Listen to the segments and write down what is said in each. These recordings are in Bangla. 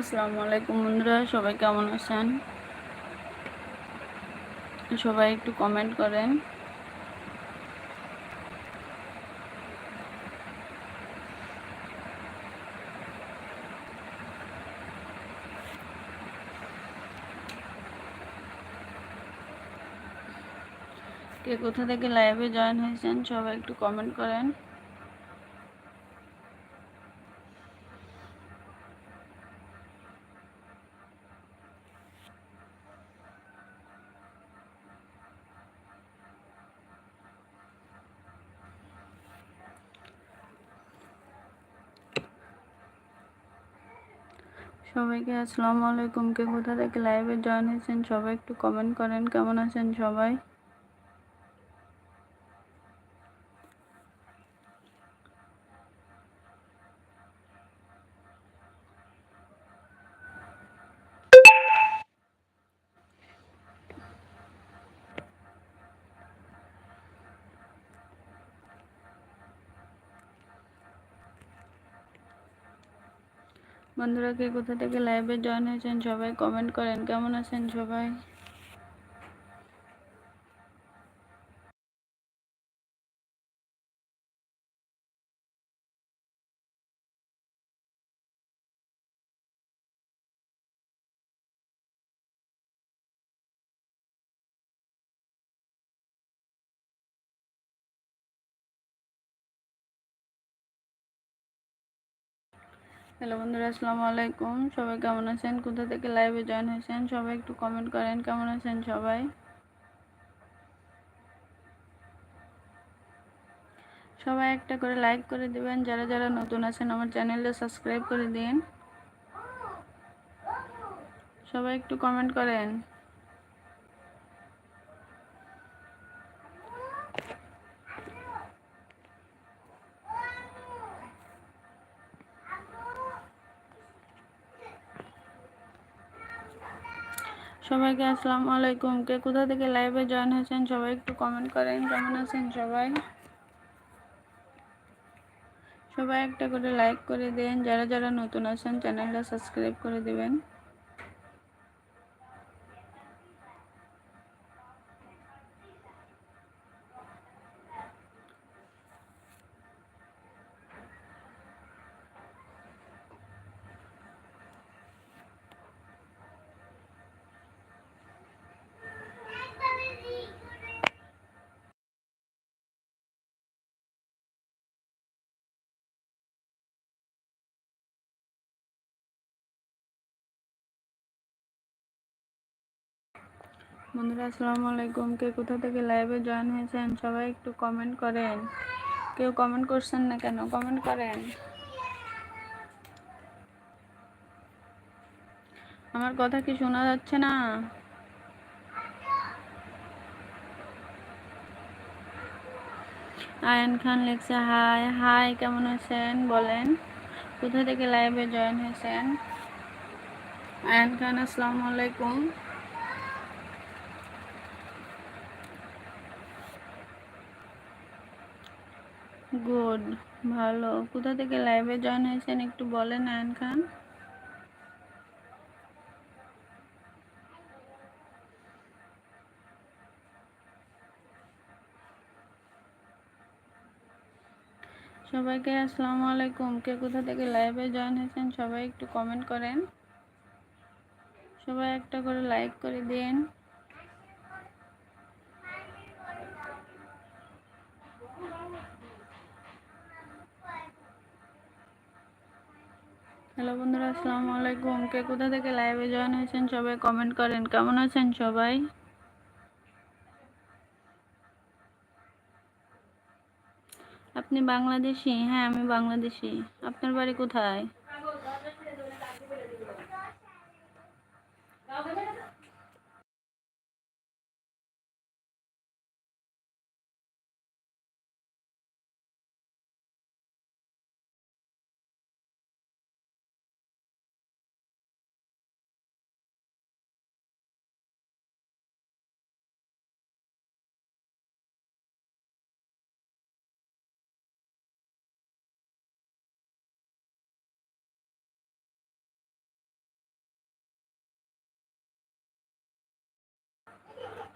আসসালামু আলাইকুম বন্ধুরা, সবাই কেমন আছেন? সবাই একটু কমেন্ট করেন। কে কোথা থেকে লাইভে জয়েন হয়েছেন, সবাই একটু কমেন্ট করেন। সবাইকে আসসালামু আলাইকুম। কে কোথা থেকে লাইভে জয়েন হয়েছেন সবাই একটু কমেন্ট করেন। কেমন আছেন সবাই? বন্ধুরা কে কোথা থেকে লাইভে জয়েন হয়েছেন সবাই কমেন্ট করেন। কেমন আছেন সবাই? হ্যালো বন্ধুরা, আসসালামু আলাইকুম। সবাই কেমন আছেন? কোথা থেকে লাইভে জয়েন হয়েছেন? সবাই একটু কমেন্ট করেন, কেমন আছেন সবাই? সবাই একটা করে লাইক করে দিবেন, যারা যারা নতুন আছেন আমার চ্যানেলটা সাবস্ক্রাইব করে দিন। সবাই একটু কমেন্ট করেন। সবাইকে আসসালাম আলাইকুম। কে কোথা থেকে লাইভে জয়েন হয়েছেন সবাই একটু কমেন্ট করেন। কেমন আছেন সবাই? সবাই একটা করে লাইক করে দেন। যারা যারা নতুন আছেন চ্যানেলটা সাবস্ক্রাইব করে দেবেন। বন্ধুরা, আসসালামু আলাইকুম। কে কোথা থেকে লাইভে জয়েন হয়েছেন, সবাই একটু কমেন্ট করেন। কেউ কমেন্ট করছেন না কেন? কমেন্ট করেন। আমার কথা কি শোনা যাচ্ছে না? আয়ন খান লিখছে, হাই হাই, কেমন আছেন? বলেন, কোথা থেকে লাইভে জয়েন হয়েছেন? আয়ন খান, আসসালামু আলাইকুম। গুড ভালো। কোথা থেকে লাইভে জয়েন হয়েছেন একটু বলেন আয়ন খান? সবাইকে আসসালামু আলাইকুম। কে কোথা থেকে লাইভে জয়েন হয়েছেন সবাই একটু কমেন্ট করেন। সবাই একটা করে লাইক করে দিন। হ্যালো বন্ধুরা, আসসালামু আলাইকুম। কে কোথা থেকে লাইভে জয়েন হয়েছেন সবাই কমেন্ট করেন। কেমন আছেন সবাই? আপনি বাংলাদেশি? হ্যাঁ আমি বাংলাদেশি। আপনার বাড়ি কোথায়?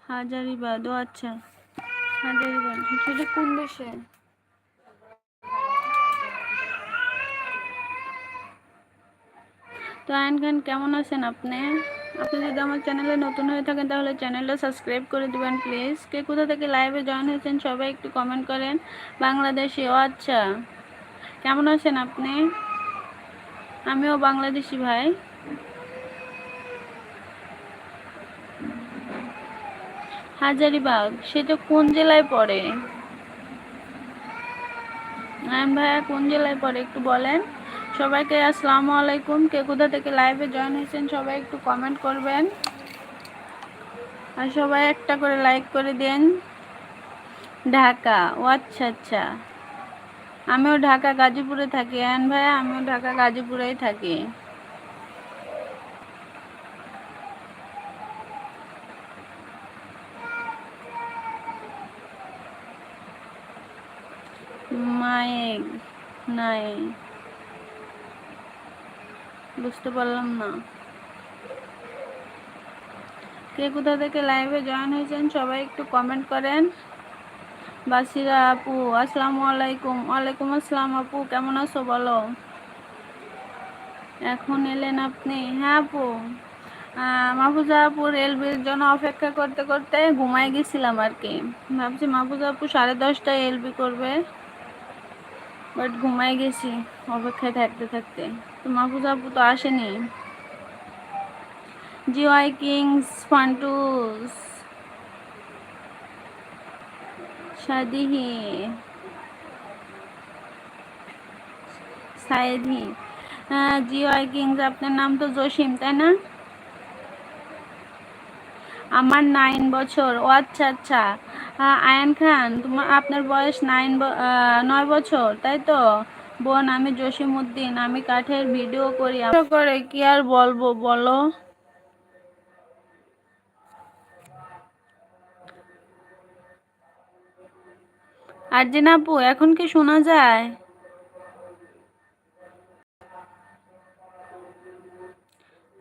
হাজারিবাদ ও আচ্ছা। হাজারিবাদ সেটা কোন দেশে? তো আয়ন খান কেমন আছেন আপনি? আপনি যদি আমার চ্যানেলে নতুন হয়ে থাকেন তাহলে চ্যানেলটা সাবস্ক্রাইব করে দিবেন প্লিজ। কে কোথা থেকে লাইভে জয়েন হয়েছেন সবাই একটু কমেন্ট করেন। বাংলাদেশি ও আচ্ছা। কেমন আছেন আপনি? আমিও বাংলাদেশি ভাই। হাজারিবাগ সেটা কোন জেলায় পড়ে? আয়ন ভাইয়া, কোন জেলায় পড়ে একটু বলেন? সবাইকে আসসালামু আলাইকুম। কে কোথা থেকে লাইভে জয়েন হয়েছেন সবাই একটু কমেন্ট করবেন। আর সবাই একটা করে লাইক করে দেন। ঢাকা, ও আচ্ছা আচ্ছা। আমিও ঢাকা, গাজীপুরে থাকি। আয়ন ভাইয়া, আমিও ঢাকা, গাজীপুরেই থাকি। নাই। বুঝতে পারলাম না। কে কোথা থেকে লাইভে জয়েন হয়েছেন সবাই একটু কমেন্ট করেন। বাসিরা আপু, আসসালামু আলাইকুম। ওয়ালাইকুম আসসালাম আপু, কেমন আছো বলো? এখন এলেন আপনি। হ্যাঁ আপু। মাহফুজা আপু রেলওয়ের জন্য অপেক্ষা করতে করতে ঘুমাই গেছিলাম আর কি। ভাবছি মাহফুজা আপু সাড়ে দশটায় এলবি করবে। বাট ঘুমাই গেছি, অপেক্ষায় থাকতে থাকতে। তো মাহফুজা আপু তো আসেনি। জিওয়াই কিংস ফান্টুস শাদিহি সাইদি হ্যাঁ জিওয়াই কিংস আপনার নাম তো জসিম, তাই না? আমার নাইন বছর। ও আচ্ছা আচ্ছা। আয়ান খান তোমার আপনার বয়স নাইন নয় বছর তাই তো? বোন আমি জসিমউদ্দিন আমি কাঠের ভিডিও করি। করে কি আর বলব বলো? আর যে আপু এখন কি শোনা যায়?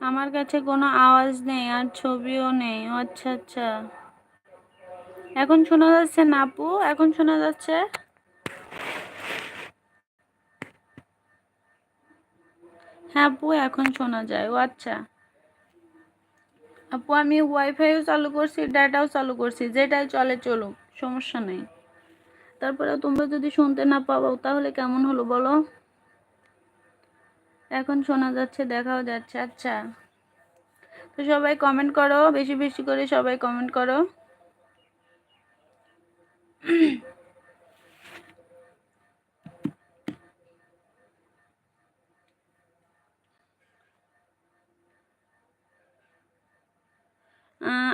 আমার কাছে কোনো আওয়াজ নেই আর ছবিও নেই আচ্ছা আচ্ছা। এখন শোনা যাচ্ছে না আপু, এখন শোনা যাচ্ছে? হ্যাঁ আপু, এখন শোনা যায়। ও আচ্ছা। আপু, আমি ওয়াইফাইও চালু করছি ডাটাও চালু করছি, যেটাই চলে চলুক, সমস্যা নেই। তারপরে তোমরা যদি শুনতে না পাবো তাহলে কেমন হলো বলো? এখন শোনা যাচ্ছে, দেখাও যাচ্ছে আচ্ছা। তো সবাই কমেন্ট করো, বেশি বেশি করে সবাই কমেন্ট করো।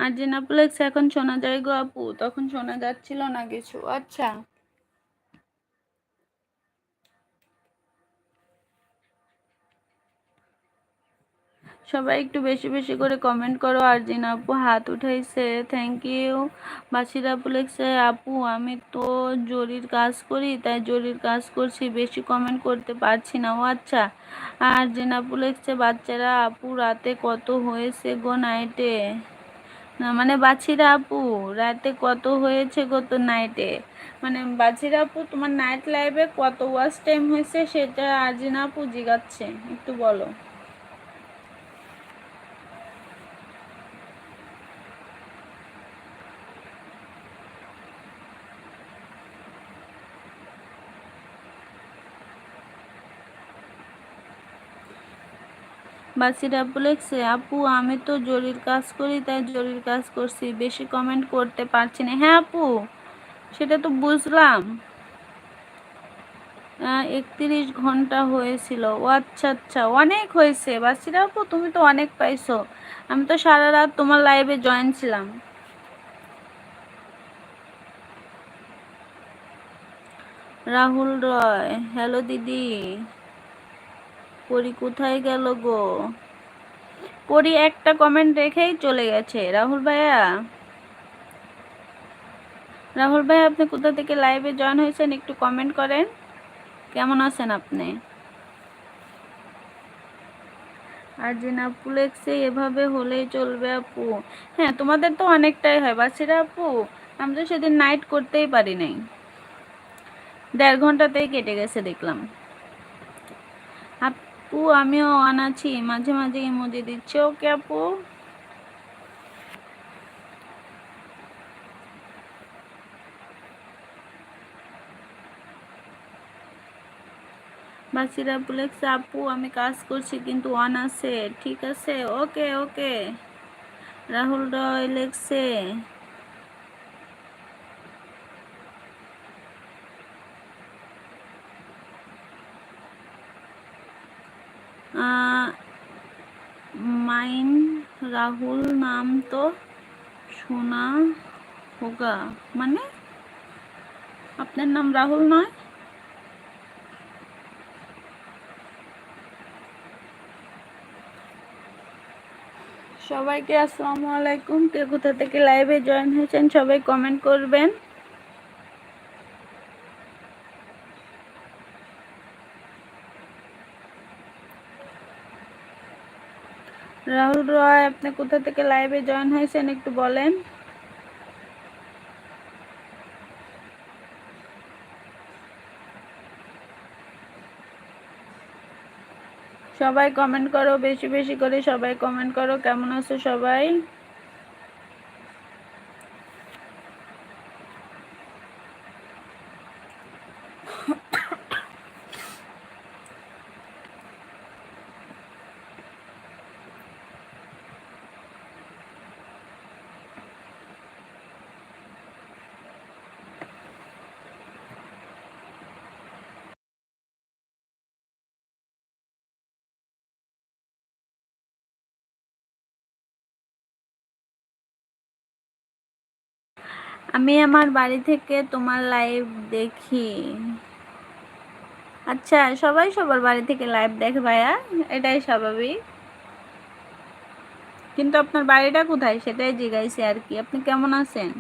আর্জেনাপ্লেক্স এখন শোনা যায় গো আপু তখন শোনা যাচ্ছিল না কিছু। আচ্ছা। সবাই একটু বেশি বেশি করে কমেন্ট করো। আরজিন আপু হাত উঠাইছে থ্যাংক ইউ বাসির আপু লেখছে, আপু, আমি তো জরির কাজ করি, তাই জরির কাজ করছি, বেশি কমেন্ট করতে পারছি না। ও আচ্ছা। আর জিন আপু লেখছে, বাচ্চারা, আপু, রাতে কত হয়েছে গো নাইটে না মানে বাছিরা আপু, রাতে কত হয়েছে গত নাইটে মানে বাছিরা আপু, তোমার নাইট লাইভে কত ওয়াচ টাইম হয়েছে সেটা আরজিনা আপু জিগাচ্ছে, একটু বলো। বাসিরা বলেছে, আপু, আমি তো জরির কাজ করি, তাই জরির কাজ করছি। বেশি কমেন্ট করতে পারছি না। হ্যাঁ আপু, সেটা তো বুঝলাম। একত্রিশ ঘণ্টা হয়েছিল। ও আচ্ছা আচ্ছা অনেক হয়েছে। বাসিরা আপু, তুমি তো অনেক পাইছো। আমি তো সারা রাত তোমার লাইভে জয়েন ছিলাম। রাহুল রয় হ্যালো দিদি। পরি কোথায় গেল গো? পরি একটা কমেন্ট রেখেই চলে গেছে। রাহুল ভাইয়া? রাহুল ভাই আপনি কোথা থেকে লাইভে জয়েন হয়েছেন একটু কমেন্ট করেন। কেমন আছেন আপনি? আর যে না পুলেক্সে এভাবে হলেই চলবে আপু। হ্যাঁ তোমাদের তো অনেকটাই হয়। বাচ্চারা আপু, আমি তো সেদিন নাইট করতেই পারি নাই। দেড় ঘন্টাতেই কেটে গেছে দেখলাম। আপু, আমিও অন আছি। মাঝে মাঝে ইমোজি দিচ্ছে ওকে আপু? বাসিরা বলেছে, আপু, আমি কাজ করছি, কিন্তু অন আছে, ঠিক আছে? ওকে ওকে রাহুল রয় লেখছে মাইন রাহুল নাম তো শোনা হোগা মানে? আপনার নাম রাহুল নয়? সবাইকে আসসালামু আলাইকুম। কে কোথা থেকে লাইভে জয়েন হয়েছেন সবাই কমেন্ট করবেন। রাহুল রয়, আপনি কোথা থেকে লাইভে জয়েন হয়েছেন একটু বলেন? সবাই কমেন্ট করো, বেশি বেশি করে সবাই কমেন্ট করো। কেমন আছো সবাই? আমি আমার বাড়ি থেকে তোমার লাইভ দেখি। আচ্ছা সবাই সবার বাড়ি থেকে লাইভ দেখে ভাইয়া, এটাই স্বাভাবিক। কিন্তু আপনার বাড়িটা কোথায়? সেটাই জিজ্ঞাসা আর কি। আপনি কেমন আছেন?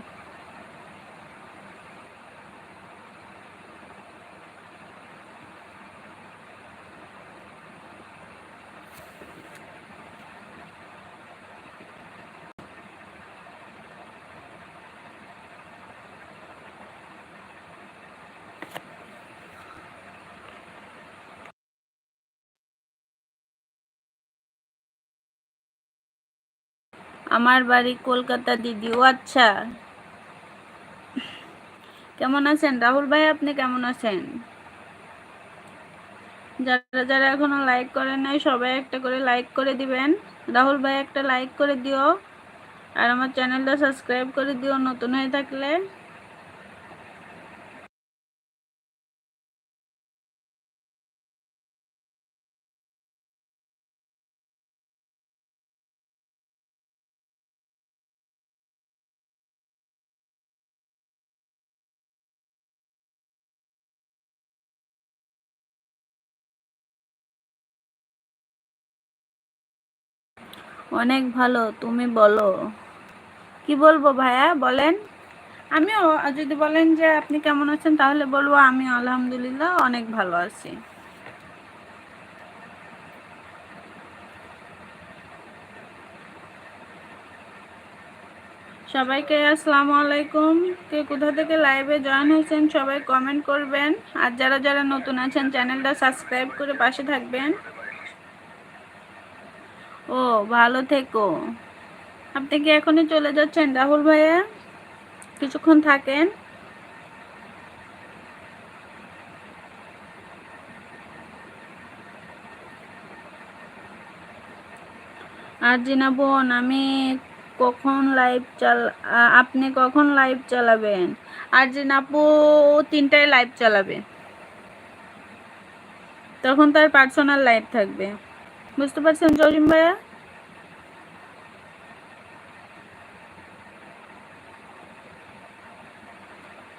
আমার বাড়ি কলকাতা, দিদি। ও আচ্ছা। কেমন আছেন? রাহুল ভাই, আপনি কেমন আছেন? যারা যারা এখনও লাইক করেন নাই, সবাই একটা করে লাইক করে দিবেন। রাহুল ভাই, একটা লাইক করে দিও। আর আমার চ্যানেলটা সাবস্ক্রাইব করে দিও নতুন হয়ে থাকলে। অনেক ভালো, তুমি বলো। কি বলব ভাইয়া, বলেন। আমিও, যদি বলেন যে আপনি কেমন আছেন, তাহলে বলব আমি আলহামদুলিল্লাহ অনেক ভালো আছি। সবাইকে আসসালামু আলাইকুম। কে কোথা থেকে লাইভে জয়েন হয়েছেন, সবাই কমেন্ট করবেন। আর যারা যারা নতুন আছেন, চ্যানেলটা সাবস্ক্রাইব করে পাশে থাকবেন। ও, ভালো থেকো। আপনি কি এখনই চলে যাচ্ছেন রাহুল ভাইয়া? কিছুক্ষণ থাকেন। আর জিনা বোন, আমি কখন লাইভ চাল আপনি কখন লাইভ চালাবেন? আর জিনা আপু তিনটায় লাইভ চালাবে। তখন তার পার্সোনাল লাইভ থাকবে। বুঝতে পারছেন, জরিম ভাইয়া?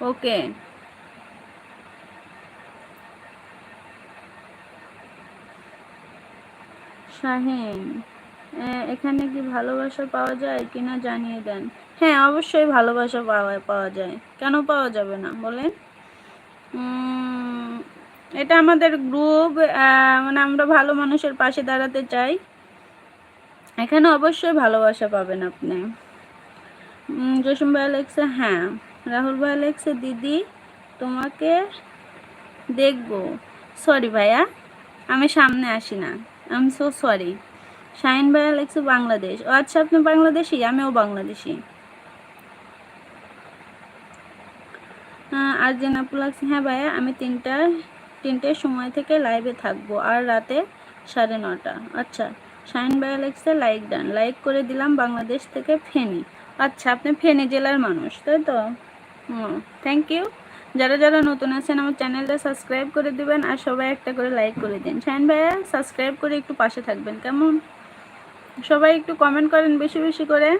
ওকে। শাহিন এখানে কি ভালোবাসা পাওয়া যায় কিনা জানিয়ে দেন। হ্যাঁ অবশ্যই ভালোবাসা পাওয়া পাওয়া যায়। কেন পাওয়া যাবে না, বলেন? এটা আমাদের গ্রুপ মানে আমরা ভালো মানুষের পাশে দাঁড়াতে চাই। এখানে অবশ্যই ভালোবাসা পাবেন আপনি। জসিম ভাই লেখছে হ্যাঁ। রাহুল ভাই লেখছে দিদি, তোমাকে দেখব। সরি ভাইয়া, আমি সামনে আসি না। আমি সো সরি শাহিন ভাইয়া লেখছে বাংলাদেশ। ও আচ্ছা আপনি বাংলাদেশি? আমিও বাংলাদেশি। আর জেনাপু লাগছে হ্যাঁ ভাইয়া, আমি তিনটা তিনটের সময় থেকে লাইভে থাকব, আর রাতে সাড়ে নটা আচ্ছা ভাইয়া লেখছে লাইক ডান লাইক করে দিলাম বাংলাদেশ থেকে ফেনি। আচ্ছা আপনি ফেনি জেলার মানুষ, তাই তো? হুম থ্যাংক ইউ যারা যারা নতুন আছেন, আমার চ্যানেলটা সাবস্ক্রাইব করে দিবেন, আর সবাই একটা করে লাইক করে দিন। শাহিন ভাইয়া সাবস্ক্রাইব করে একটু পাশে থাকবেন, কেমন? সবাই একটু কমেন্ট করেন বেশি বেশি করে।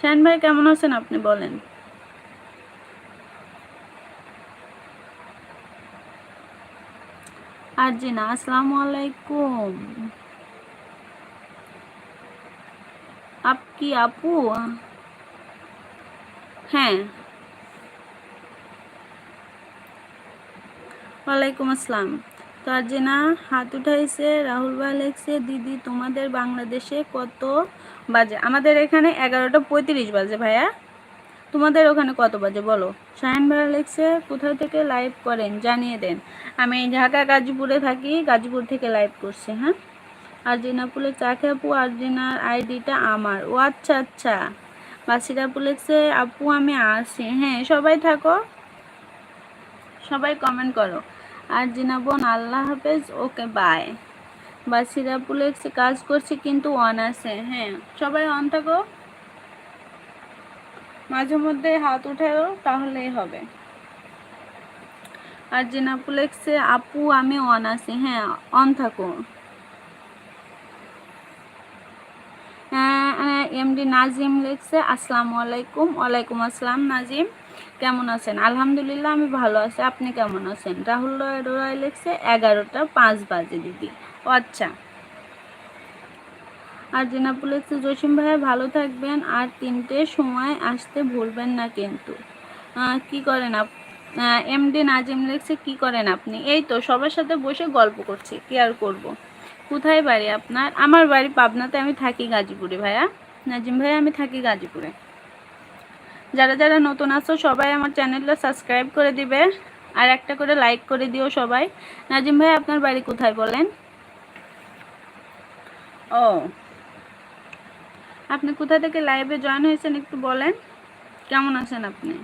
শাহিন ভাই, কেমন আছেন আপনি, বলেন। আর জি না আসসালামু আলাইকুম। আপ কি আপু? হ্যাঁ। ওয়ালাইকুম আসসালাম। তো আর না হাত উঠাইছে, রাহুল ভাই লেখছে, দিদি, তোমাদের বাংলাদেশে কত বাজে? আমাদের এখানে এগারোটা পঁয়ত্রিশ বাজে ভাইয়া। তোমাদের ওখানে কত বাজে বলো? শাহিন ভাইয়া লেখছে কোথাও থেকে লাইভ করেন? জানিয়ে দেন। আমি ঢাকা গাজীপুরে থাকি, গাজীপুর থেকে লাইভ করছি হ্যাঁ? আর্জিনা পুলে চাকে আপু, আর্জিনার আইডিটা আমার। ও আচ্ছা আচ্ছা। বাসিরা পুলেছে আপু, আমি আসি। হ্যাঁ সবাই থাকো। সবাই কমেন্ট করো। আর জিনা বোন আল্লাহ হাফেজ, ওকে বাই বাসিরা পুলেক্সে কাজ করছি, কিন্তু অন আছে। হ্যাঁ সবাই অন থাকো। মাঝে মধ্যে হাত উঠেও তাহলেই হবে। আর জিনাপুলেক্সে আপু, আমি অন আছি হ্যাঁ অন থাকো। এমডি নাজিম লেখছে, আসসালামু আলাইকুম। ওয়ালাইকুম আসসালাম, নাজিম। কেমন আছেন? আলহামদুলিল্লাহ, আমি ভালো আছি। আপনি কেমন আছেন? রাহুল রয় রয় লেখছে, এগারোটা পাঁচ বাজে, দিদি। আচ্ছা। আর জেনাপু লেখছে জসিম ভাইয়া, ভালো থাকবেন। আর তিনটে সময় আসতে ভুলবেন না কিন্তু। কি করেন আপ এমডি নাজিম লেখছে, কি করেন আপনি? এই তো, সবার সাথে বসে গল্প করছি, কি আর করব। কোথায় বাড়ি আপনার? আমার বাড়ি পাবনাতে আমি থাকি গাজীপুরে ভাইয়া। নাজিম ভাইয়া, আমি থাকি গাজীপুরে। যারা যারা নতুন আছো, সবাই আমার চ্যানেলটা সাবস্ক্রাইব করে দিবে। আর একটা করে লাইক করে দিও সবাই। নাজিম ভাই আপনার বাড়ি কোথায় বলেন? ও। আপনি কোথা থেকে লাইভে জয়েন হয়েছেন একটু বলেন? কেমন আছেন আপনি?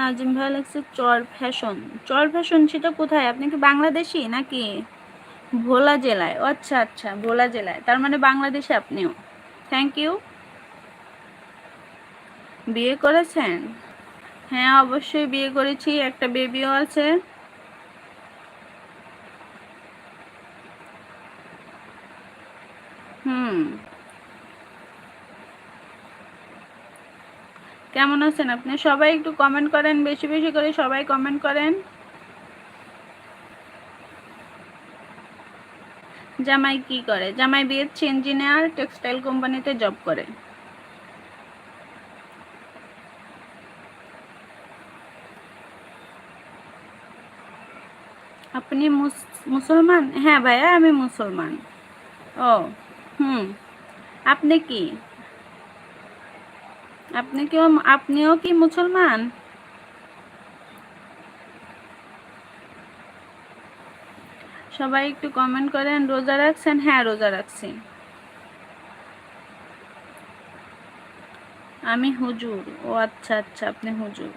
নাজিম ভাই লাগছে চর ফ্যাশন চর ফ্যাশন সেটা কোথায়? আপনি কি বাংলাদেশি নাকি? ভোলা জেলায়। আচ্ছা আচ্ছা ভোলা জেলায়। তার মানে বাংলাদেশে আপনিও। থ্যাংক ইউ বিয়ে করেছেন? হ্যাঁ অবশ্যই বিয়ে করেছি। একটা বেবিও আছে। হুম। কেমন আছেন আপনি? সবাই একটু কমেন্ট করেন, বেশি বেশি করে সবাই কমেন্ট করেন। জামাই কি করে? জামাই বিয়েছে ইঞ্জিনিয়ার টেক্সটাইল কোম্পানিতে জব করে। আপনি মুসলমান? হ্যাঁ ভাইয়া, আমি মুসলমান। ও। হুম, আপনি কি? আপনি কেউ আপনিও কি মুসলমান? সবাই একটু কমেন্ট করেন, রোজা রাখছেন? হ্যাঁ রোজা রাখছি। আমি হুজুর। ও আচ্ছা আচ্ছা আপনি হুজুর।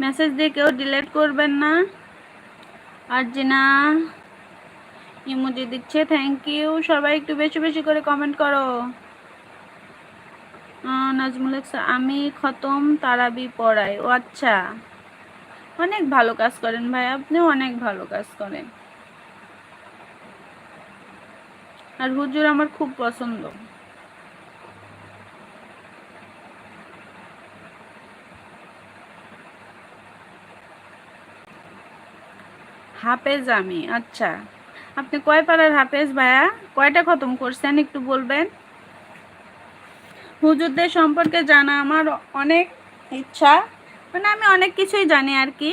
মেসেজ দিয়ে কেউ ডিলেট করবেন না। আর যে জিনা ইমোজি দিচ্ছে থ্যাংক ইউ সবাই একটু বেশি বেশি করে কমেন্ট করো। নাজমুল আমি খতম, তারাবি পড়াই। ও আচ্ছা। অনেক ভালো কাজ করেন ভাই আপনি অনেক ভালো কাজ করেন। আর হুজুর আমার খুব পছন্দ। হাফেজ আমি আচ্ছা। আপনি কয় পাড়ার হাফেজ ভাইয়া? কয়টা খতম করছেন একটু বলবেন? হুজুরদের সম্পর্কে জানা আমার অনেক ইচ্ছা মানে আমি অনেক কিছুই জানি আর কি।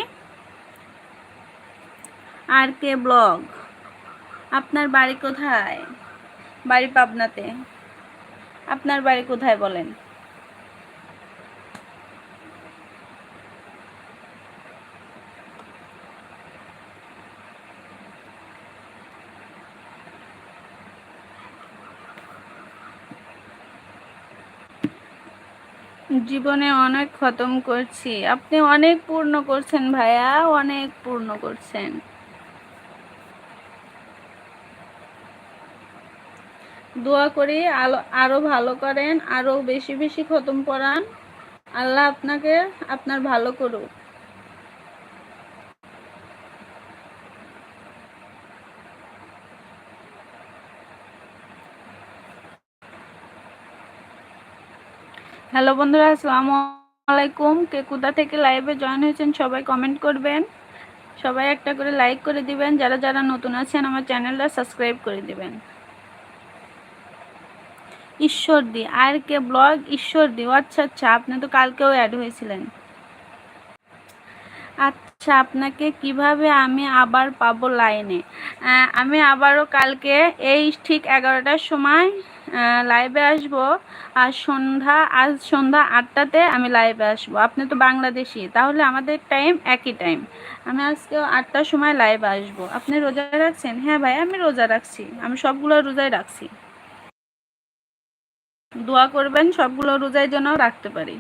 আর কে ব্লগ? আপনার বাড়ি কোথায়? বাড়ি পাবনাতে। আপনার বাড়ি কোথায় বলেন? জীবনে অনেক খতম করছি। আপনি অনেক পূর্ণ করছেন ভাইয়া, অনেক পূর্ণ করছেন। দোয়া করি আলো, আরও ভালো করেন, আরও বেশি বেশি খতম পড়ান আল্লাহ আপনাকে, আপনার ভালো করুক। হ্যালো বন্ধুরা, আসসালামু আলাইকুম। কে কোথা থেকে লাইভে জয়েন হয়েছেন সবাই কমেন্ট করবেন। সবাই একটা করে লাইক করে দিবেন। যারা যারা নতুন আছেন, আমার চ্যানেলটা সাবস্ক্রাইব করে দিবেন। ঈশ্বর দি, আর কে ব্লগ ঈশ্বর দি। আচ্ছা আচ্ছা আপনি তো কালকেও অ্যাড হয়েছিলেন। আচ্ছা আপনাকে কীভাবে আমি আবার পাবো লাইনে আমি আবারও কালকে এই ঠিক এগারোটার সময় লাইভে আসব। আর সন্ধ্যা, আজ সন্ধ্যা আটটাতে আমি লাইভে আসব। আপনি তো বাংলাদেশি, তাহলে আমাদের টাইম একই টাইম আমি আজকে আটটার সময় লাইভে আসব। আপনি রোজা রাখছেন? হ্যাঁ ভাই, আমি রোজা রাখছি। আমি সবগুলো রোজাই রাখছি। দোয়া করবেন, সবগুলো রোজাই যেন রাখতে পারি।